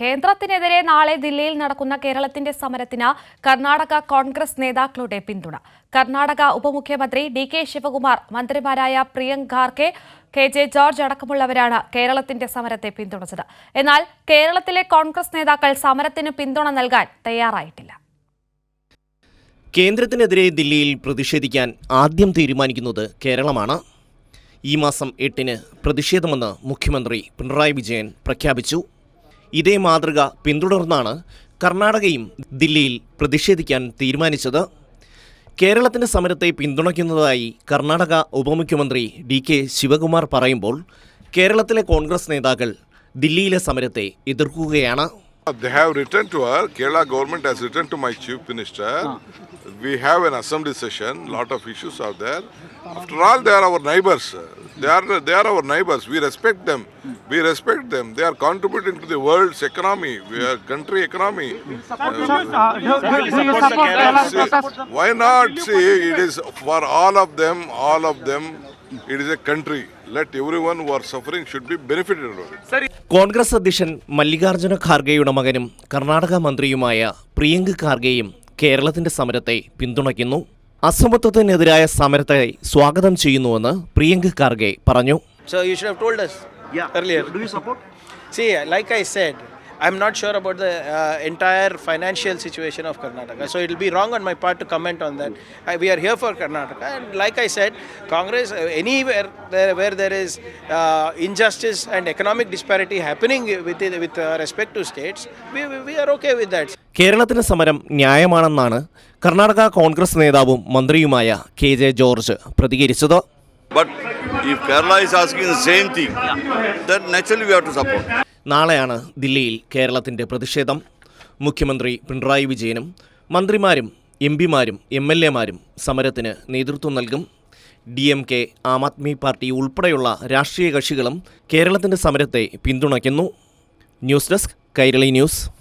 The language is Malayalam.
കേന്ദ്രത്തിനെതിരെ നാളെ ദില്ലിയിൽ നടക്കുന്ന കേരളത്തിന്റെ സമരത്തിന് കർണാടക കോൺഗ്രസ് നേതാക്കളുടെ പിന്തുണ. കർണാടക ഉപമുഖ്യമന്ത്രി ഡി കെ ശിവകുമാർ മന്ത്രിമാരായ Priyank Kharge K J George അടക്കമുള്ളവരാണ് കേരളത്തിന്റെ സമരത്തെ പിന്തുണച്ചത്. എന്നാൽ കേരളത്തിലെ കോൺഗ്രസ് നേതാക്കൾ സമരത്തിന് പിന്തുണ നൽകാൻ തയ്യാറായിട്ടില്ല. കേന്ദ്രത്തിനെതിരെ ദില്ലിയിൽ പ്രതിഷേധിക്കാൻ ആദ്യം തീരുമാനിക്കുന്നത് കേരളമാണ്. ഈ മാസം എട്ടിന് പ്രതിഷേധമെന്ന് മുഖ്യമന്ത്രി പിണറായി വിജയൻ പ്രഖ്യാപിച്ചു. ഇതേ മാതൃക പിന്തുടർന്നാണ് കർണാടകയും ദില്ലിയിൽ പ്രതിഷേധിക്കാൻ തീരുമാനിച്ചത് കേരളത്തിന്റെ സമരത്തെ പിന്തുണയ്ക്കുന്നതായി കർണാടക ഉപമുഖ്യമന്ത്രി ഡി കെ ശിവകുമാർ പറയുമ്പോൾ കേരളത്തിലെ കോൺഗ്രസ് നേതാക്കൾ ദില്ലിയിലെ സമരത്തെ എതിർക്കുകയാണ് They have written to her, Kerala government has written to my chief minister. We have an assembly session, lot of issues are there. After all, they are our neighbors. They are, they are our neighbors. We respect them. We respect them. They are contributing to the world's economy, we are country economy. See, why not? See, it is for all of them, all of them, it is a country. Let everyone who are suffering should be benefited from it. Congress അധ്യക്ഷൻ മല്ലികാർജുന ഖാർഗെയുടെ മകനും കർണാടക മന്ത്രിയുമായ പ്രിയങ്ക് ഖാർഗെയും കേരളത്തിന്റെ സമരത്തെ പിന്തുണയ്ക്കുന്നു അസമത്വത്തിനെതിരായ സമരത്തെ സ്വാഗതം ചെയ്യുന്നുവെന്ന് പ്രിയങ്ക ഖാർഗെ പറഞ്ഞു So you should have told us Yeah. earlier. Do you support? See, like I said, I'm not sure about the uh, entire financial situation of Karnataka. So it will be wrong on my part to comment on that. I, we are here for Karnataka, and like I said, Congress uh, anywhere there, where there is uh, injustice and economic disparity happening with with uh, respect to states, we, we, we are okay with that. കേരളത്തിന് സമരം ന്യായമാണെന്നാണ് കർണാടക കോൺഗ്രസ് നേതാവും മന്ത്രിയുമായ കെ ജെ ജോർജ് പ്രതികരിച്ചത് But if Kerala is asking the same thing, then naturally we have to support. നാളെയാണ് ദില്ലിയിൽ കേരളത്തിന്റെ പ്രതിഷേധം. മുഖ്യമന്ത്രി പിണറായി വിജയനും മന്ത്രിമാരും എം പിമാരും എം എൽ എമാരും സമരത്തിന് നേതൃത്വം നൽകും. D M K Aam Aadmi Party ഉൾപ്പെടെയുള്ള രാഷ്ട്രീയ കക്ഷികളും കേരളത്തിന്റെ സമരത്തെ പിന്തുണയ്ക്കുന്നു. News desk Kairali news.